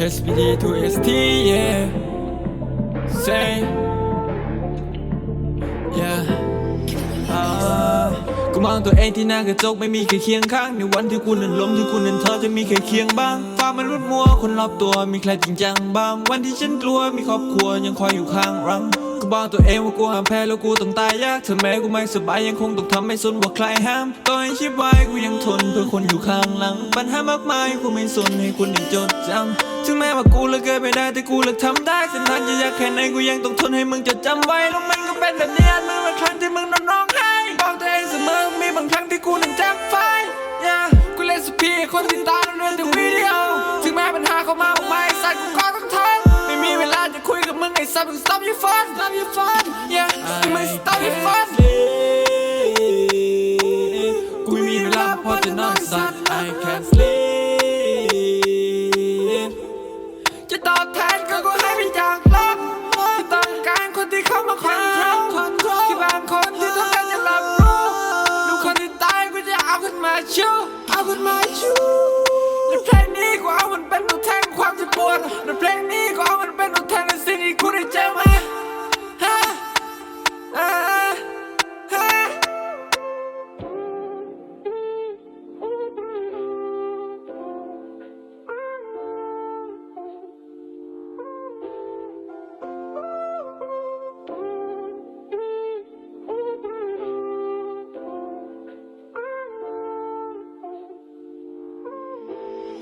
SPD to ST yeah say yeah กูมองตัวเองที่หน้ากระจกไม่มีใครเคียงข้าง ในวันที่กูนั้นล้มที่กูนั้นท้อจะมีใครเคียงบ้างฟ้ามันรุดมัวคนรอบตัวมีใครจริงจังบ้าง วันที่ฉันกลัวมีครอบครัวยังคอยอยู่ข้างรัง กูบอกตัวเองว่ากูห้ามแพ้แล้วกูต้องตายยากถึงแม้กูไม่สบายยังคงต้องทำให้สนว่าใครห้ามต่อให้ชีพไว้กูยังทนเพื่อคนอยู่ข้างหลัง ปัญหามากมายกูไม่สนให้คนได้จดจำถึงแม้ว่ากูเลิกเกินไม่ได้แต่กูเลิกทำได้เส้นทางจะยากแค่ไหนกูยังต้องทนให้มึงจดจำไว้แล้วมันก็เป็นแบบนี้มึงบางครั้งที่มึง ยกับมึงไอ้สัตว์มึง stop your phone stop your phone yeah มึง stop your phone กูไม่มีเวลาพอจะนอนสัตว์ I can't sleep จะตอบแทนก็กูให้ไปจากโลกที่ต้องการคนที่เข้ามาคอนโทรลที่บางคนที่ต้องการจะรับรู้ดูคนที่ตายกูจะเอาขึ้นมาชูเอาขึ้นมาชูและเพลงนี้กู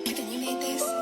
Even you need this?